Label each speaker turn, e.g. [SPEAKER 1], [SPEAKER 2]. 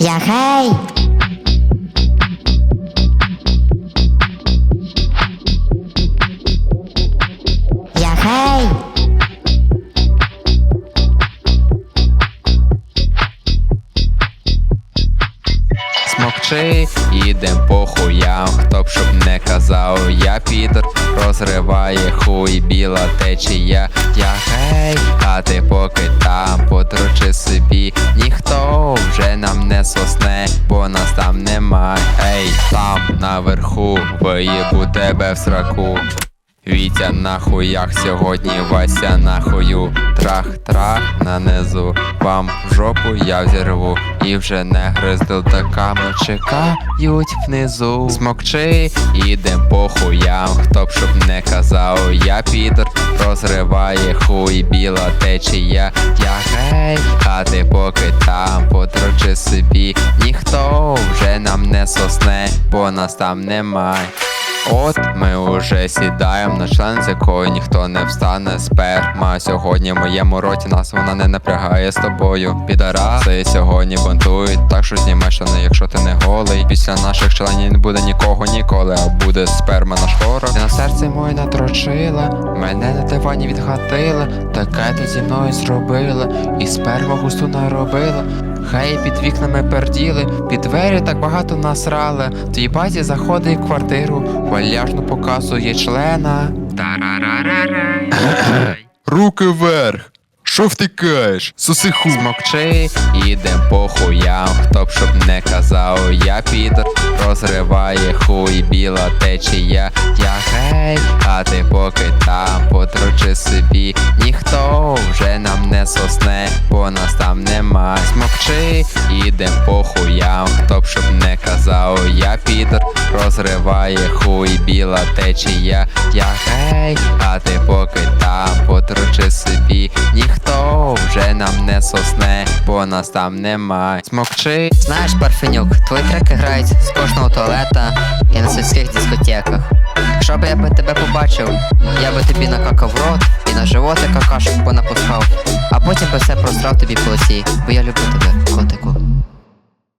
[SPEAKER 1] Я хей! Я хей!
[SPEAKER 2] Смокчи, ідем по хуям, хто б щоб не казав, я підер розриває хуй, біла течія, я гей, а ти поки там потручи собі, не сосне, бо нас там немає. Ей, там наверху, виїбу тебе в сраку. Вітя на хуях сьогодні Вася на хую Трах-трах нанизу. Вам в жопу я взірву І вже не гриздилтаками чекають внизу. Смокчи, ідем по хуям Хто б щоб не казав, я підер Розриває хуй, біла течія. Я гей, а ти поки там потручи собі Ніхто вже нам не сосне, бо нас там немає От ми уже сідаємо на член, з якої ніхто не встане сперма. Сьогодні в моєму роті нас вона не напрягає з тобою. Підараси сьогодні бунтують, так що знімай голий. Після наших членів не буде нікого ніколи, а буде сперма на шкоро. Ти на серце моє натрочила, мене на дивані відхатила, таке ти зі мною зробила, і сперму густу наробила. Хай під вікнами перділи, під двері так багато насрали. Твій баті заходить в квартиру, валяжно показує члена.
[SPEAKER 3] Руки вверх! Що втикаєш? Соси ху.
[SPEAKER 2] Смокчи, ідем по хуям, хто б щоб не казав, я підер розриває хуй, біла течія, я гей, а ти поки там потручи собі, ніхто вже нам не сосне, бо нас там немає. Смокчи, ідем по хуям, хто б щоб не казав, я підер розриває хуй, біла течія, я гей, нам не сосне, бо нас там немає. Смокчи,
[SPEAKER 1] Знаєш, Парфенюк, твої треки грають з кожного туалета і на сільських дискотеках. Якщо б я би тебе побачив, я би тобі накакав рот і на животи какашок понапускав, а потім би все просрав тобі по бо я люблю тебе, котику.